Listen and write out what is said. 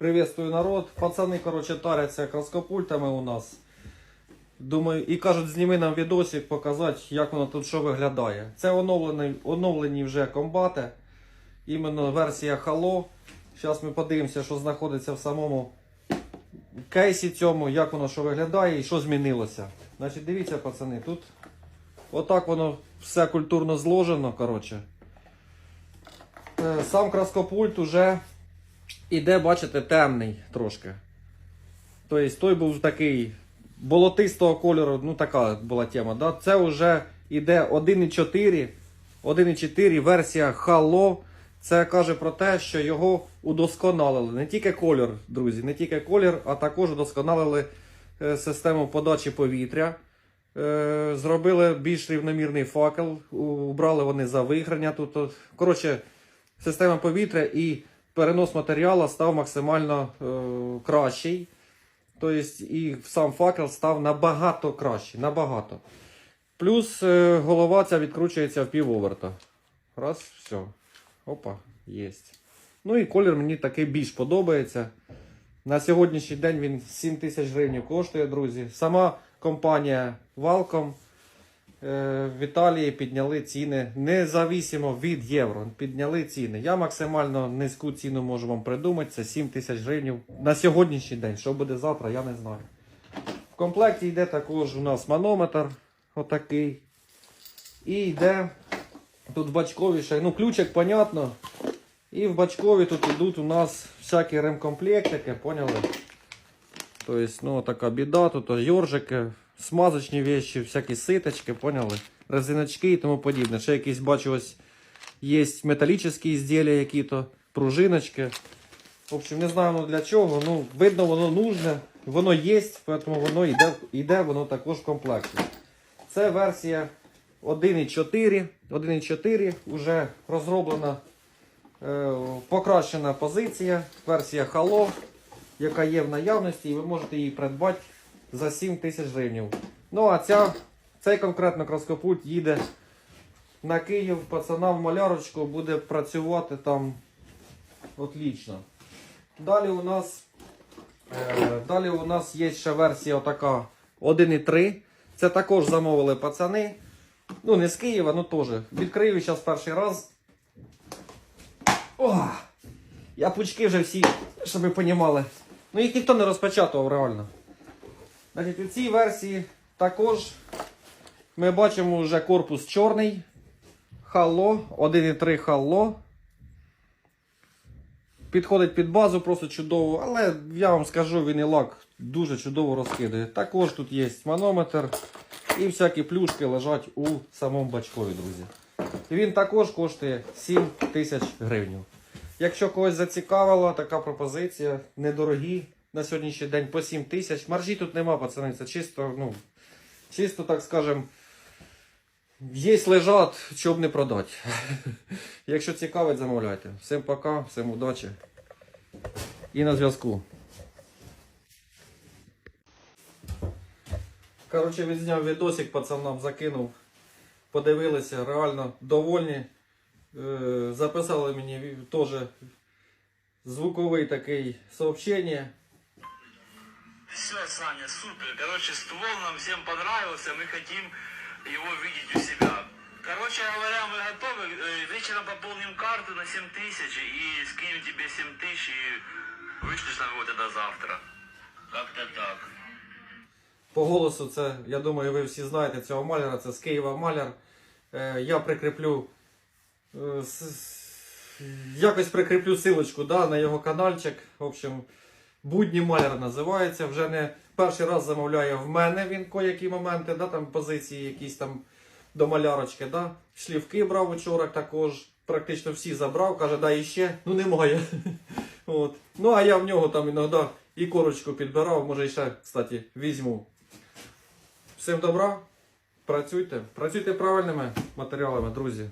Приветствую народ. Пацани, коротше, таряться краскопультами у нас. Думаю, і кажуть, зніми нам відосик, показати, як воно тут що виглядає. Це оновлені, оновлені вже комбати. Іменно версія Halo. Зараз ми подивимося, що знаходиться в самому кейсі цьому, як воно що виглядає і що змінилося. Значить, дивіться, пацани, тут отак воно все культурно зложено. коротше. Е, Сам краскопульт уже іде, бачите, темний трошки. Тобто той був такий болотистого кольору, ну така була тема. Да? Це вже іде 1.4, 1.4 версія Halo. Це каже про те, що його удосконалили. Не тільки колір, друзі, не тільки колір, а також удосконалили е, систему подачі повітря. Е, Зробили більш рівномірний факел, убрали вони за виграння. Тут, коротше, система повітря і перенос матеріалу став максимально е, кращий. Тобто і сам факел став набагато кращий. Набагато. Плюс е, голова ця відкручується в півоверта. Раз, все. Опа, єсть. Ну і колір мені такий більш подобається. На сьогоднішній день він 7 тисяч гривень коштує, друзі. Сама компанія Valcom в Італії підняли ціни независимо від євро. Підняли ціни. Я максимально низьку ціну можу вам придумати. Це 7 тисяч гривень на сьогоднішній день. Що буде завтра, я не знаю. В комплекті йде також у нас манометр. Отакий. І йде тут бачкові ще. Ну, ключик, понятно. І в бачкові тут йдуть у нас всякі ремкомплектики, поняли? Тобто, ну, така біда, тут йоржики, смазочні вещи, всякі ситочки, поняли? Резиночки і тому подібне. Ще якісь, бачу, ось є металічні ізділля, які-то, пружиночки. В общем, не знаю ну, для чого. Ну, видно, воно нужне, воно є, тому воно йде, йде воно також в комплекті. Це версія 1.4. 1.4 вже розроблена е, покращена позиція, версія Halo, яка є в наявності, і ви можете її придбати за 7 тисяч гривень. Ну а ця, цей конкретно краскопульт їде на Київ, пацанам в малярочку буде працювати там отлично. Далі у нас, е, далі у нас є ще версія отака 1.3. Це також замовили пацани. Ну, не з Києва, ну теж. Відкрию зараз перший раз. О! Я пучки вже всі, щоб ви розуміли. Ну їх ніхто не розпечатував реально. Значить, у цій версії також ми бачимо вже корпус чорний. Халло, 1.3 халло. Підходить під базу просто чудово, але я вам скажу, він і лак дуже чудово розкидає. Також тут є манометр і всякі плюшки лежать у самому бачкові, друзі. Він також коштує 7 тисяч гривень. Якщо когось зацікавила така пропозиція, недорогі на сьогоднішній день по 7 тисяч. Маржі тут нема, пацани, це чисто, ну, чисто, так скажем, є лежать, щоб не продати. Якщо цікавить, замовляйте. Всім пока, всім удачі. І на зв'язку. Коротше, відзняв відосик, пацанам закинув. Подивилися, реально довольні. Е, Записали мені теж звуковий такий сообщення. Все, Саня, супер. Короче, ствол нам всем понравился, мы хотим его видеть у себя. Короче говоря, мы готовы. Э, Вечером пополним карту на 7 тысяч и скинем тебе 7 тысяч и вышлешь нам его тогда завтра. Как-то так. По голосу це, я думаю, ви всі знаєте цього маляра, це з Києва маляр. Е, я прикріплю. е, с- с- якось прикріплю силочку да, на його каналчик. В общем, будні маляр називається. Вже не перший раз замовляє в мене він коякі моменти, да, там позиції якісь там до малярочки. Да. Шлівки брав учора також. Практично всі забрав, каже, дай іще. Ну немає. От. Ну а я в нього там іноді і корочку підбирав, може ще, кстати, візьму. Всім добра, працюйте, працюйте правильними матеріалами, друзі.